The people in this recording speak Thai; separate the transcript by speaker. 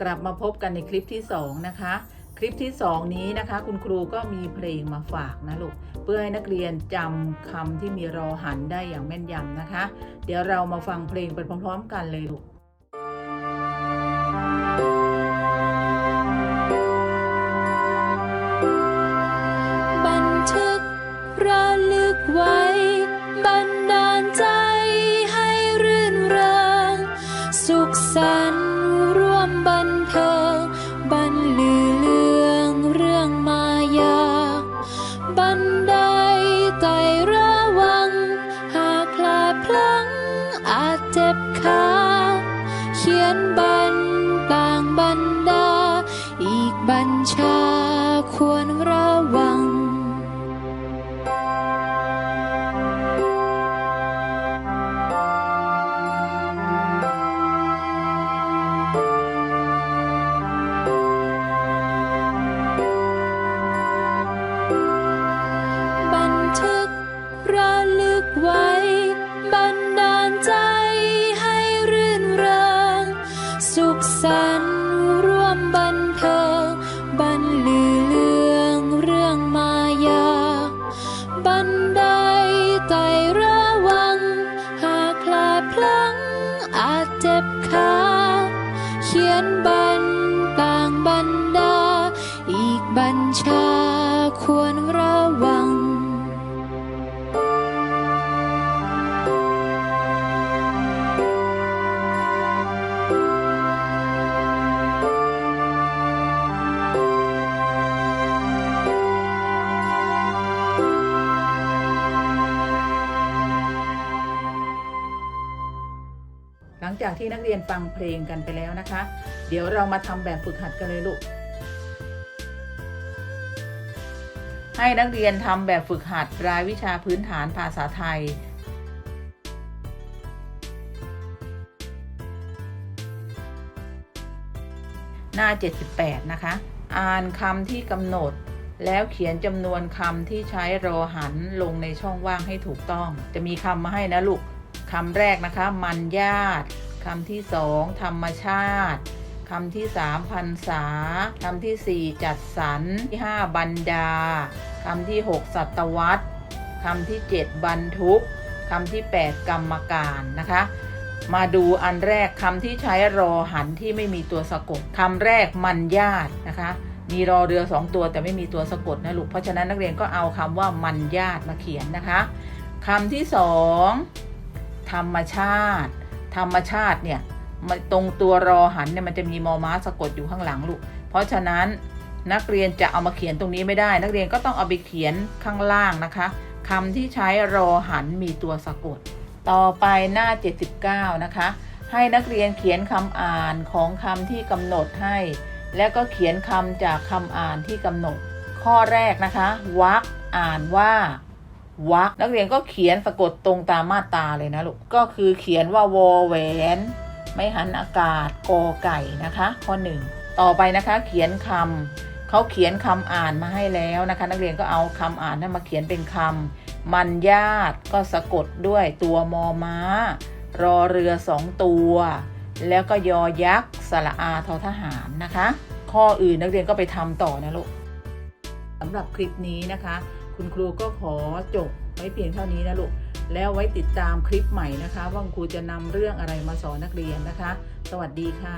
Speaker 1: กลับมาพบกันในคลิปที่ 2 นะคะ คลิปที่ 2 นี้นะคะ คุณครูก็มีเพลงมาฝากนะลูกเพื่อให้นักเรียนจำคำที่มีรอหันได้อย่างแม่นยำนะคะ เดี๋ยวเรามาฟังเพลงไปพร้อมๆ กันเลยลูก
Speaker 2: ขียนบันต่างบรรดา อีกบัญชาควรระวัง รั้งอาจเจ็บขาเขียนบันต่างบันดา อีกบัญชาควรระวั
Speaker 1: ง จากที่นักเรียนฟังเพลงกันไปแล้วนะคะ เดี๋ยวเรามาทำแบบฝึกหัดกันเลยลูก ให้นักเรียนทำแบบฝึกหัดรายวิชาพื้นฐานภาษาไทยหน้า 78 นะคะ อ่านคำที่กำหนด แล้วเขียนจำนวนคำที่ใช้รอหันลงในช่องว่างให้ถูกต้อง จะมีคำมาให้นะลูก คำแรกนะคะ มันญาติคำที่สองธรรมชาติคำที่สามพันษาคำที่สี่จัดสรรที่ห้าบรรดาคำที่หกศตวรรษคำที่เจ็ดบรรทุกคำที่แปดกรรมการนะคะ มาดูอันแรกคำที่ใช้รอหันที่ไม่มีตัวสะกดคำแรกมันญาตินะคะมีรอเรือสองตัวแต่ไม่มีตัวสะกดนะลูกเพราะฉะนั้นนักเรียนก็เอาคำว่ามันญาติมาเขียนนะคะคำที่สอง ธรรมชาติ ธรรมชาติเนี่ยมันตรงตัวรอหันเนี่ยมันจะมีมอม้าสะกดอยู่ข้างหลังลูก เพราะฉะนั้นนักเรียนจะเอามาเขียนตรงนี้ไม่ได้ นักเรียนก็ต้องเอาไปเขียนข้างล่างนะคะคำที่ใช้รอหันมีตัวสะกด ต่อไปหน้า 79 นะคะ ให้นักเรียนเขียนคำอ่านของคำที่กำหนดให้ แล้วก็เขียนคำจากคำอ่านที่กำหนด ข้อแรกนะคะวักอ่านว่า วักนักเรียนก็เขียนสะกดตรงตามมาตราเลยนะลูกก็คือเขียนว่าวอแหวนไม่หันอากาศกอไก่นะคะ ข้อหนึ่งต่อไปนะคะเขียนคำเขาเขียนคำอ่านมาให้แล้วนะคะ นักเรียนก็เอาคำอ่านนั้นมาเขียนเป็นคำมันญาติก็สะกดด้วยตัวมอม้า รอเรือสองตัว แล้วก็ยอยักษ์สระอาทอทหารนะคะ ข้ออื่นนักเรียนก็ไปทำต่อนะลูกสำหรับคลิปนี้นะคะ คุณครูก็ขอจบไว้เพียงเท่านี้นะลูก แล้วไว้ติดตามคลิปใหม่นะคะ ว่าคุณครูจะนำเรื่องอะไรมาสอนนักเรียนนะคะ สวัสดีค่ะ